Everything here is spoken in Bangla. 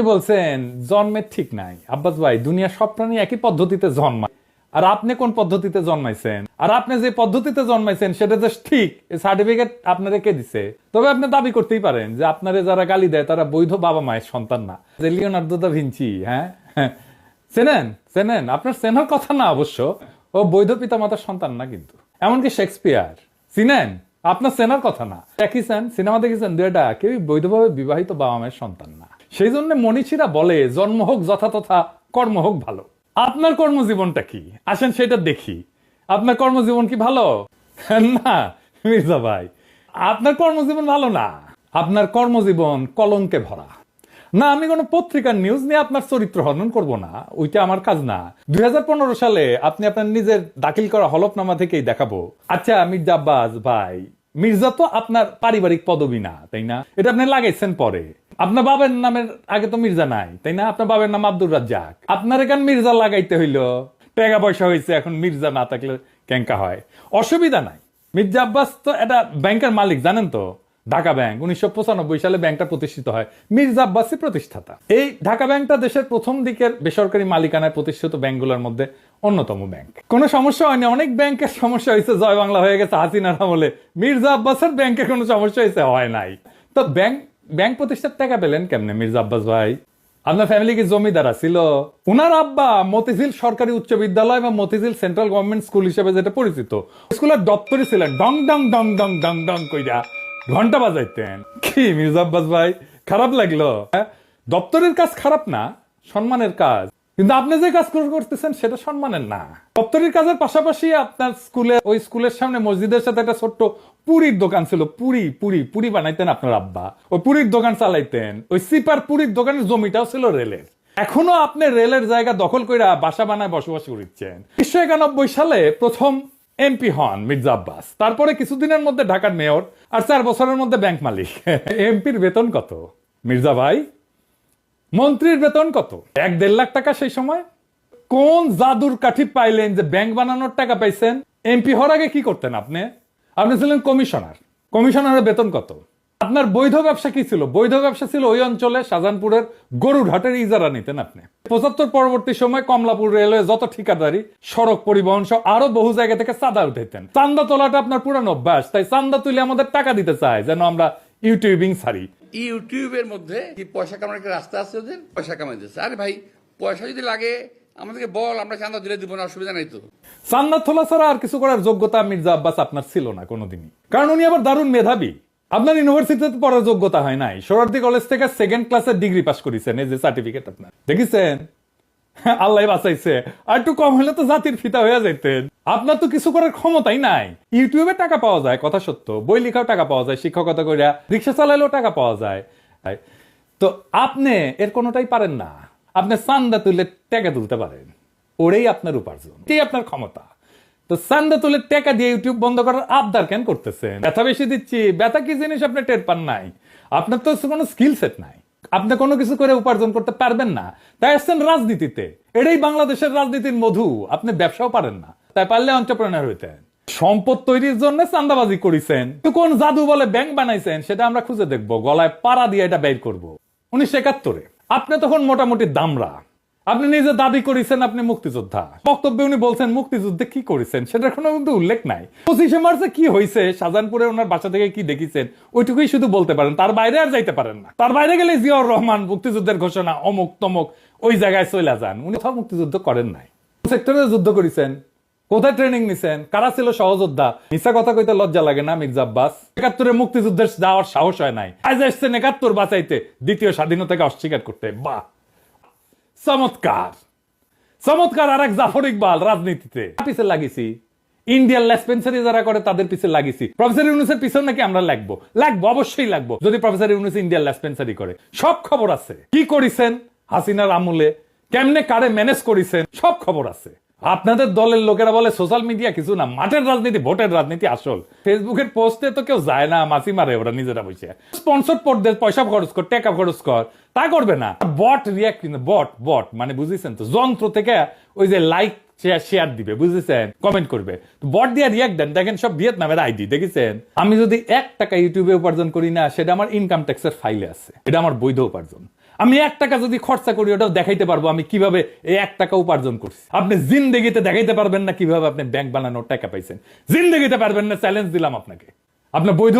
উনি বলছেন জন্মের ঠিক নাই। আব্বাস ভাই, দুনিয়ার সব প্রাণী একই পদ্ধতিতে জন্মায়। আর আপনি কোন পদ্ধতিতে জন্মাইছেন? আর আপনি যে পদ্ধতিতে জন্মাইছেন, সেটা যে ঠিক। সার্টিফিকেট আপনারে কে দিছে? তবে আপনি দাবি করতেই পারেন যে আপনারে যারা গালি দেয়, তারা বৈধ বাবা মায়ের সন্তান না। যে লিওনার্দো দা ভিঞ্চি হ্যাঁ? চেনেন? চেনেন? আপনার চেনার কথা না অবশ্য। ও বৈধ পিতা মাতার সন্তান না কিন্তু। এমনকি শেক্সপিয়ার। চিনেন? আপনার চেনার কথা না। দেখিছেন? সিনেমা দেখেছেন? দুটা কেউই বৈধভাবে বিবাহিত বাবা মায়ের সন্তান না। সেই জন্য মনীষীরা বলে, জন্ম হোক যথাতথা কর্ম হোক ভালো। আপনার কর্মজীবনটা কি? আসেন সেটা দেখি। আপনার কর্মজীবন কি ভালো? না, মির্জা ভাই, আপনার কর্মজীবন ভালো না। আপনার কর্মজীবন কলঙ্কে ভরা। না, আমি কোনো পত্রিকার নিউজ নিয়ে আপনার চরিত্র হনন করব না, ওইটা আমার কাজ না। দুই হাজার পনেরো সালে আপনি আপনার নিজের দাখিল করা হলফনামা থেকেই দেখাবো। আচ্ছা মির্জা আব্বাস ভাই, মির্জা তো আপনার পারিবারিক পদবি না, তাই না? এটা আপনি লাগাইছেন পরে। আপনার বাবার নামের আগে তো মির্জা নাই, তাই না? আপনার বাবার নাম আব্দুর রাজ্জাক। আপনার এখান মির্জা লাগাইতে হইল? টাকা পয়সা হয়েছে এখন মির্জা না থাকলে ক্যাঙ্কা হয়। অসুবিধা নাই। মির্জা আব্বাস তো এটা ব্যাংকের মালিক, জানেন তো? ঢাকা ব্যাংক, উনিশশো সালে ব্যাংকটা প্রতিষ্ঠিত হয়। মির্জা আব্বাসী প্রতিষ্ঠাতা। এই ঢাকা ব্যাংকটা দেশের প্রথম দিকের বেসরকারি মালিকানায় প্রতিষ্ঠিত ব্যাংকগুলোর মধ্যে অন্যতম ব্যাংক। কোনো সমস্যা হয়নি, অনেক ব্যাংকের সমস্যা হয়েছে, জয় বাংলা হয়ে গেছে হাসিনার আমলে। মির্জা আব্বাসের ব্যাংকের কোনো সমস্যা হয়েছে? হয় নাই। তো ব্যাংক ব্যাংক প্রতিষ্ঠার টাকা পেলেন কেমনে? মির্জা আব্বাস ভাই? আপনার ফ্যামিলি কি জমিদার ছিল উনার আব্বা মতিঝিল সরকারি উচ্চ বিদ্যালয় বা মতিঝিল সেন্ট্রাল গভর্নমেন্ট স্কুল হিসেবে যেটা পরিচিত স্কুলের দপ্তরই ছিলেন। ডং ডং ডং ডং ডং ডং কইরা ঘণ্টা বাজাইতেন। কি মির্জা আব্বাস ভাই? খারাপ লাগল? হ্যাঁ? দপ্তরের কাজ খারাপ না? সম্মানের কাজ। কিন্তু আপনি যে কাজ করতেছেন, সেটা সম্মানের না। দপ্তরের কাজের পাশাপাশি আপনার স্কুলে, ওই স্কুলের সামনে মসজিদের সাথে একটা ছোট্ট পুরীর দোকান ছিল। পুরি পুরি পুরি বানাইতেন আপনার আব্বা। ওই পুরীর দোকান চালাইতেন। ওই সিপার পুরীর দোকানের জমিটাও ছিল রেলের। এখনও আপনি রেলের জায়গা দখল করে বাসা বানায় বসবাস করছেন উনিশশো একানব্বই সালে প্রথম এমপি হন মির্জা আব্বাস। তারপরে কিছুদিনের মধ্যে ঢাকার মেয়র আর চার বছরের মধ্যে ব্যাংক মালিক। এমপির বেতন কত? মির্জা ভাই মন্ত্রীর বেতন কত? এক দেড় লাখ টাকা সেই সময়? কোন জাদুর কাঠি পাইলেন যে ব্যাংক বানানোর টাকা পাইছেন? এমপি হওয়ার আগে কি করতেন আপনি? আপনি ছিলেন কমিশনার। কমিশনারের বেতন কত? আপনার বৈধ ব্যবসা কি ছিল? বৈধ ব্যবসা ছিল ওই অঞ্চলে শাহজাহানপুরের গরুর হাটের ইজারা নিতেন আপনি। পঁচাত্তর পরবর্তী সময় কমলাপুর রেলওয়ে যত ঠিকাদারি, সড়ক পরিবহন সহ আরও বহু জায়গা থেকে চাঁদা উঠাইতেন। চান্দা তোলাটা আপনার পুরানো অভ্যাস, তাই চান্দা তুলে আমাদের টাকা দিতে চায়, যেন আমরা ইউটিউবিং ছাড়ি ইউটিউবের মধ্যে কি পয়সা কামানোর একটা রাস্তা আছে ওদের? পয়সা কামাইতেছে আরে ভাই পয়সা যদি লাগে আমাদেরকে বল আমরা চাঁদা দিলে দিব না অসুবিধা নাই তো। চান্দা তোলা ছাড়া আর কিছু করার যোগ্যতা মির্জা আব্বাস আপনার ছিল না কোনোদিনই। কারণ উনি আবার দারুণ মেধাবী। আপনার ইউনিভার্সিটিতে পড়ার যোগ্যতা হয় নাই। সোরারদি কলেজ থেকে সেকেন্ড ক্লাসের ডিগ্রি পাস করেছেন এই যে সার্টিফিকেট আপনার। দেখেছেন? আল্লাহ বাঁচাইছে। আর একটু কম হলে তো জাতির ফিতা হয়ে যাইতেন। আপনার তো কিছু করার ক্ষমতাই নাই। ইউটিউবে টাকা পাওয়া যায়, কথা সত্য। বই লেখাও টাকা পাওয়া যায়, শিক্ষকতা করিয়া রিক্সা চালাইলেও টাকা পাওয়া যায়। তো আপনি এর কোনোটাই পারেন না। আপনি চান্দা তুলে টাকা তুলতে পারেন। ওরেই আপনার উপার্জন, এটাই আপনার ক্ষমতা। তো চান্দা তুলে টাকা দিয়ে ইউটিউব বন্ধ করার আবদার কেন করতেছেন? ব্যথা বেশি দিচ্ছি, ব্যথা কি জিনিস আপনি টের পান নাই? আপনার তো কোনো স্কিল সেট নাই। আপনি কোনো কিছু করে উপার্জন করতে পারবেন না। তাই আসছেন রাজনীতিতে। এটাই বাংলাদেশের রাজনীতির মধু। আপনি ব্যবসাও পারেন না। তাই পারলে অন্টারপ্রেনার হইতেন। সম্পদ তৈরির জন্য চান্দাবাজি করেছেন। কোন জাদু বলে ব্যাংক বানাইছেন, সেটা আমরা খুঁজে দেখব। গলায় পাড়া দিয়ে এটা বের করব। উনিশশো একাত্তরে। আপনি তখন মোটামুটি দামরা। আপনি নিজে দাবি করেছেন, আপনি মুক্তিযোদ্ধা। বক্তব্যে উনি বলছেন, মুক্তিযুদ্ধে কি করেছেন? সেটার কোনো কিন্তু উল্লেখ নাই। পঁচিশে মার্চে কি হয়েছে শাহজাহানপুরে ওনার বাসা থেকে কি দেখেছেন? ওইটুকুই শুধু বলতে পারেন। তার বাইরে আর যাইতে পারেন না। তার বাইরে গেলে জিয়াউর রহমান মুক্তিযুদ্ধের ঘোষণা অমুক তমুক ওই জায়গায় চলে যান। উনি কোথাও মুক্তিযুদ্ধ করেন নাই। সেক্টরে যুদ্ধ করেছেন? কোথায় ট্রেনিং নিছেন? কারা ছিল সহযোদ্ধা? মিথ্যা কথা কইতে লজ্জা লাগে না, মির্জা আব্বাস? একাত্তরে মুক্তিযুদ্ধের যাওয়ার সাহস হয় নাই। আজ এসছেন একাত্তর বাঁচাইতে, দ্বিতীয় স্বাধীনতাকে অস্বীকার করতে। বাহ! চমৎকার! চমৎকার আর এক জাফর ইকবাল রাজনীতিতে। পিছে লাগিয়েছি ইন্ডিয়ান লেসপেন্সারি যারা করে, তাদের পিছে লাগিয়েছি প্রফেসর ইউনুসের পিছনে নাকি আমরা লাগবো? লাগবো, অবশ্যই লাগবো, যদি প্রফেসর ইউনুস ইন্ডিয়ান লেসপেন্সারি করে। সব খবর আছে। কি করিছেন? হাসিনার আমলে। কেমনে কারে ম্যানেজ করিছেন? সব খবর আছে। আপনাদের দলের লোকেরা বলে সোশ্যাল মিডিয়া কিছু না, মাঠের রাজনীতি, ভোটের রাজনীতি আসল। ফেসবুকের পোস্টে তো কেউ যায় না মাসি মারে, ওরা নিজেরা বসে। স্পন্সর পড়তে পয়সা খরচ কর, টাকা খরচ কর, তা করবে না। বট রিয়াক্ট কিন্তু বট বট মানে বুঝেছেন তো? যন্ত্র থেকে ওই যে লাইক শেয়ার শেয়ার দিবে, বুঝেছেন? কমেন্ট করবে। বট দিয়ে রিয়াক্ট দেন, দেখেন সব ভিয়েতনামের আইডি দেখেছেন? আমি যদি এক টাকা ইউটিউবে উপার্জন করি না, সেটা আমার ইনকাম ট্যাক্সের ফাইলে আছে। এটা আমার বৈধ উপার্জন। আমি এক টাকা যদি খরচা করি, ওটাও দেখাইতে পারব আমি কীভাবে এই এক টাকা উপার্জন করছি। আপনি জিন্দগিতে দেখাইতে পারবেন না কীভাবে আপনি ব্যাংক বানানোর টাকা পাইছেন। জিন্দগিতে পারবেন না চ্যালেঞ্জ দিলাম আপনাকে। আপনার বৈধ